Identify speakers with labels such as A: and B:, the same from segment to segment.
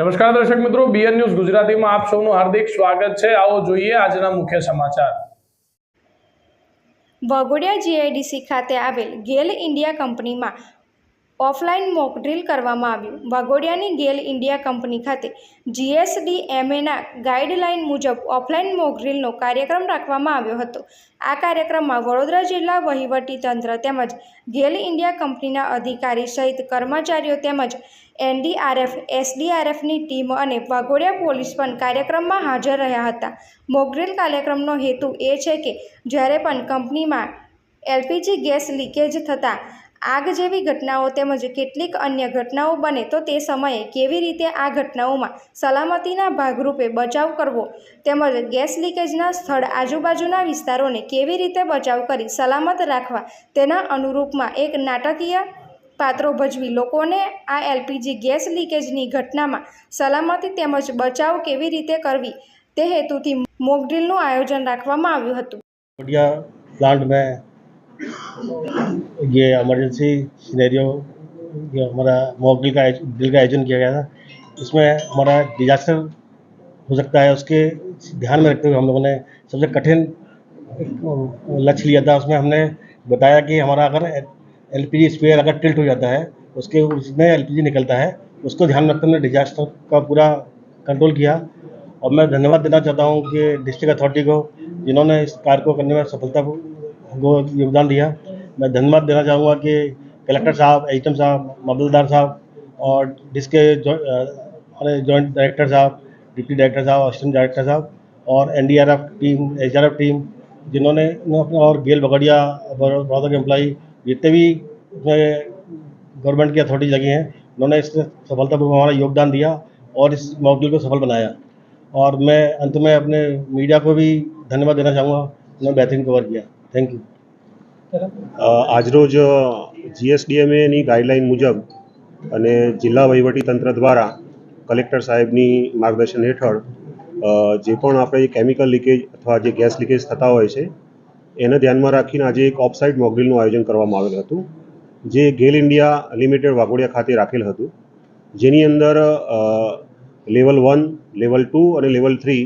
A: નમસ્કાર દર્શક મિત્રો બીએન ન્યૂઝ ગુજરાતીમાં આપ સૌનું હાર્દિક સ્વાગત છે. આવો જોઈએ આજના મુખ્ય સમાચાર.
B: વાઘોડિયા જીઆઈડીસી ખાતે આવેલ ગેલ ઇન્ડિયા કંપનીમાં ઓફલાઈન મોક ડ્રીલ કરવામાં આવ્યું. વાઘોડિયાની ગેલ ઇન્ડિયા કંપની ખાતે જીએસડીએમએના ગાઈડલાઇન મુજબ ઓફલાઈન મોક ડ્રીલનો કાર્યક્રમ રાખવામાં આવ્યો હતો. આ કાર્યક્રમમાં વડોદરા જિલ્લા વહીવટી તંત્ર તેમજ ગેલ ઇન્ડિયા કંપનીના અધિકારી સહિત કર્મચારીઓ તેમજ એનડીઆરએફ, એસડીઆરએફની ટીમ અને વાઘોડિયા પોલીસ પણ કાર્યક્રમમાં હાજર રહ્યા હતા. મોકડ્રીલ કાર્યક્રમનો હેતુ એ છે કે જ્યારે પણ કંપનીમાં એલપીજી ગેસ લીકેજ થતાં આગ જેવી ઘટનાઓ તેમજ કેટલીક અન્ય ઘટનાઓ બને તો તે સમયે કેવી રીતે આ ઘટનાઓમાં સલામતીના ભાગરૂપે બચાવ કરવો તેમજ ગેસ લીકેજના સ્થળ આજુબાજુના વિસ્તારોને કેવી રીતે બચાવ કરી સલામત રાખવા તેના અનુરૂપમાં એક નાટકીય પાત્રો ભજવી લોકોને આ એલપીજી ગેસ લીકેજની ઘટનામાં સલામતી તેમજ બચાવ કેવી રીતે કરવી તે હેતુથી મોકડ્રીલનું આયોજન રાખવામાં આવ્યું હતું.
C: પ્લાન્ટ મેં ये एमरजेंसी सिनेरियो ये हमारा मॉक का ड्रिल का आयोजन किया गया था। इसमें हमारा डिजास्टर हो सकता है, उसके ध्यान में रखते हुए हम लोगों ने सबसे कठिन लक्ष्य लिया था। उसमें हमने बताया कि हमारा अगर एल पी स्पेयर अगर टिल्ट हो जाता है, उसके उसमें एल पी जी निकलता है, उसको ध्यान में रखते हुए डिजास्टर का पूरा कंट्रोल किया। और मैं धन्यवाद देना चाहता हूँ कि डिस्ट्रिक्ट अथॉरिटी को, जिन्होंने इस कार्य को करने में सफलता को योगदान दिया। मैं धन्यवाद देना चाहूँगा कि कलेक्टर साहब एच साहब मामलदार साहब और जिसके जो हमारे जॉइंट डायरेक्टर साहब डिप्टी डायरेक्टर साहब असिस्टेंट डायरेक्टर साहब और एनडीआरएफ टीम एच टीम जिन्होंने और गेल बगड़िया बड़ौदा के एम्प्लाई जितने भी गवर्नमेंट की अथॉरिटी लगी हैं, उन्होंने इसमें सफलतापूर्वक हमारा योगदान दिया और इस मॉड्यूल को सफल बनाया। और मैं अंत में अपने मीडिया को भी धन्यवाद देना चाहूँगा। उन्होंने बेहतरीन कवर किया। થેન્ક
D: યુ આજરોજ જીએસડીએમએની ગાઈડલાઇન મુજબ અને જિલ્લા તંત્ર દ્વારા કલેક્ટર સાહેબની માર્ગદર્શન હેઠળ જે પણ આપણે કેમિકલ લીકેજ અથવા જે ગેસ લીકેજ થતા હોય છે, એને ધ્યાનમાં રાખીને આજે એક ઓફસાઇડ મોકડ્રીલનું આયોજન કરવામાં આવેલ હતું, જે ગેલ ઇન્ડિયા લિમિટેડ વાઘોડિયા ખાતે રાખેલ હતું. જેની અંદર લેવલ વન, લેવલ ટુ અને લેવલ થ્રી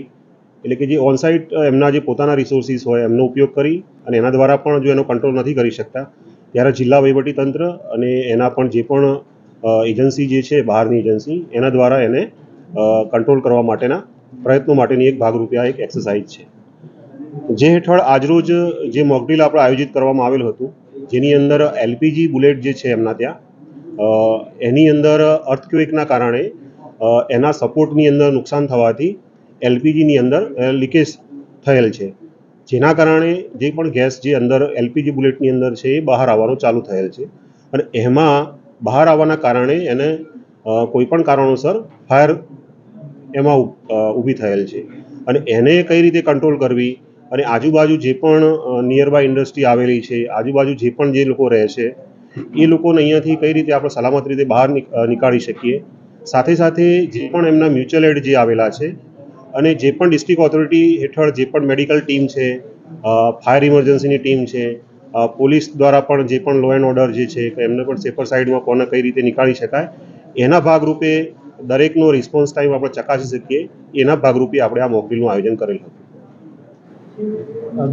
D: એટલે કે જે ઓનસાઇટ એમના જે પોતાના રિસોર્સિસ હોય, એમનો ઉપયોગ કરી અને એના દ્વારા પણ જો એનો કંટ્રોલ નથી કરી શકતા, ત્યારે જિલ્લા તંત્ર અને એના પણ જે પણ એજન્સી જે છે, બહારની એજન્સી એના દ્વારા એને કંટ્રોલ કરવા માટેના પ્રયત્નો માટેની એક ભાગરૂપે આ એક એક્સરસાઇઝ છે. જે હેઠળ આજરોજ જે મોકડ્રીલ આપણે આયોજિત કરવામાં આવેલું હતું, જેની અંદર એલપીજી બુલેટ જે છે એમના ત્યાં એની અંદર અર્થક્વેકના કારણે એના સપોર્ટની અંદર નુકસાન થવાથી એલપીજીની અંદર લીકેજ થયેલ છે. જેના કારણે જે પણ ગેસ જે અંદર એલપીજી બુલેટની અંદર છે એ બહાર આવવાનું ચાલુ થયેલ છે. અને એમાં બહાર આવવાના કારણે એને કોઈ પણ કારણોસર ફાયર એમાં ઊભી થયેલ છે. અને એને કઈ રીતે કંટ્રોલ કરવી? અને આજુબાજુ જે પણ નિયર બાય ઇન્ડસ્ટ્રી આવેલી છે, આજુબાજુ જે પણ જે લોકો રહે છે, એ લોકોને અહીંયાથી કઈ રીતે આપણે સલામત રીતે બહાર નીક- નીકાળી શકીએ? સાથે સાથે જે પણ એમના મ્યુચ્યુઅલ એડ જે આવેલા છે અને જે પણ ડિસ્ટ્રિક્ટ ઓથોરિટી હેઠળ જે પણ મેડિકલ ટીમ છે ફાયર ઇમરજન્સીની ટીમ છે પોલીસ દ્વારા પણ જે પણ લો એન્ડ ઓર્ડર જે છે એમને પણ સેફર સાઈડમાં કોને કઈ રીતે નીકાળી શકાય, એના ભાગરૂપે દરેકનો રિસ્પોન્સ ટાઈમ આપણે ચકાસી શકીએ, એના ભાગરૂપે આપણે આ મોકડ્રીલનું આયોજન કરેલ હતું.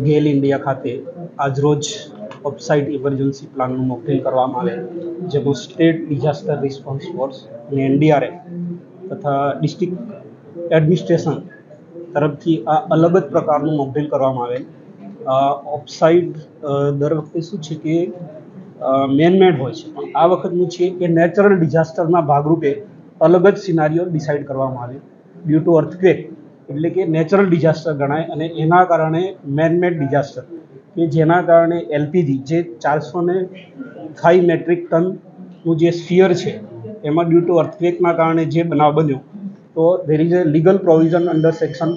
E: ગેલ ઇન્ડિયા ખાતે આજરોજ ઓફસાઇટ ઇમરજન્સી પ્લાનનું મોકડ્રીલ કરવામાં આવે જેમાં સ્ટેટ ડિઝાસ્ટર રિસ્પોન્સ ફોર્સ અને એનડીઆરએફ તથા ડિસ્ટ્રિક્ટ એડમિનિસ્ટ્રેશન તરફથી આ અલગ જ પ્રકારનું મોકડ્રીલ કરવામાં આવે આ ઓફસાઇડ દર વખતે શું છે કે મેનમેડ હોય છે. પણ આ વખતનું છે કે નેચરલ ડિઝાસ્ટરના ભાગરૂપે અલગ જ સિનારીઓ ડિસાઇડ કરવામાં આવે ડ્યુ ટુ અર્થક્વેક એટલે કે નેચરલ ડિઝાસ્ટર ગણાય અને એના કારણે મેનમેડ ડિઝાસ્ટર કે જેના કારણે એલપીજી, જે ચારસો ને ફાઈવ મેટ્રિક ટનનું જે સ્ફિયર છે, એમાં ડ્યુ ટુ અર્થક્વેકના કારણે જે બનાવ બન્યો તો a legal provision under section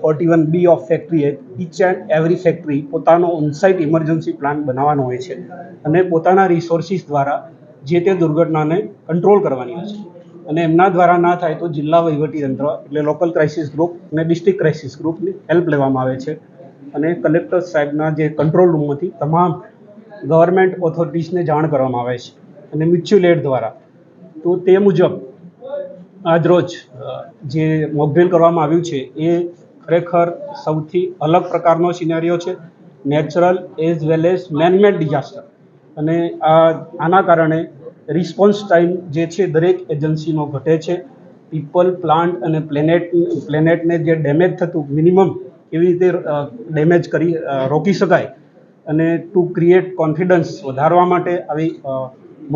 E: forty one B of factory act each and every factory પોતાનો ઓનસાઇટ ઇમરજન્સી પ્લાન બનાવવાનો હોય છે અને પોતાના રિસોર્સિસ દ્વારા જે તે દુર્ઘટનાને કંટ્રોલ કરવાની હોય છે. અને એમના દ્વારા ના થાય તો જિલ્લા વહીવટી તંત્ર એટલે લોકલ ક્રાઇસિસ ગ્રુપ અને ડિસ્ટ્રિક્ટ ક્રાઇસિસ ગ્રુપની હેલ્પ લેવામાં આવે છે. અને કલેક્ટર સાહેબના જે કંટ્રોલ રૂમમાંથી તમામ ગવર્મેન્ટ ઓથોરિટીઝને જાણ કરવામાં આવે છે. અને મ્યુચ્યુઅલ એડ દ્વારા. તો તે મુજબ આજરોજ જે મોકડ્રીલ કરવામાં આવ્યું છે, એ ખરેખર સૌથી અલગ પ્રકારનો સિનેરિયો છે. Natural as well as manmade disaster અને આ, આના કારણે રિસ્પોન્સ ટાઈમ જે છે, દરેક એજન્સીનો ઘટે છે. પીપલ પ્લાન્ટ અને પ્લેનેટ પ્લેનેટને જે ડેમેજ થતું મિનિમમ કેવી રીતે ડેમેજ કરી રોકી શકાય અને ટુ ક્રિએટ કોન્ફિડન્સ વધારવા માટે આવી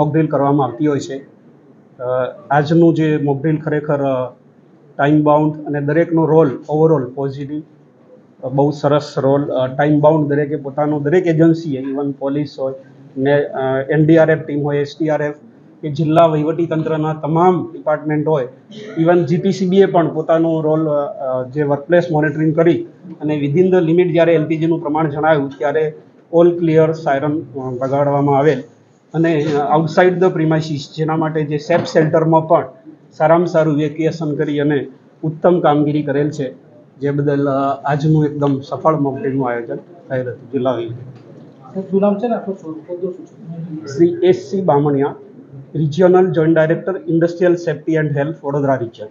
E: મોકડ્રીલ કરવામાં આવતી હોય છે. આજનું જે મોકડ્રીલ ખરેખર ટાઈમ બાઉન્ડ અને દરેકનો રોલ ઓવરઓલ પોઝિટિવ બહુ સરસ રોલ ટાઈમ બાઉન્ડ દરેકે પોતાનું, દરેક એજન્સીએ ઇવન પોલીસ હોય ને એનડીઆરએફ ટીમ હોય એસડીઆરએફ કે જિલ્લા વહીવટી તંત્રના તમામ ડિપાર્ટમેન્ટ હોય ઇવન જીપીસીબીએ પણ પોતાનો રોલ જે વર્કપ્લેસ મોનિટરિંગ કરી અને વિધિન ધ લિમિટ જ્યારે એલપીજીનું પ્રમાણ જણાવ્યું ત્યારે ઓલ ક્લિયર સાયરન વગાડવામાં આવેલ. અને આઉટસાઇડ ધ પ્રિમાઇસીસ જેના માટે જે સેફ શેલ્ટરમાં પણ સારામાં સારું વેકેશન કરી અને ઉત્તમ કામગીરી કરેલ છે જે બદલ આજનું એકદમ સફળ મોકડ્રીલનું આયોજન થયેલ હતું જિલ્લા Shri S C Bamaniya regional joint director industrial safety and health Vadodara region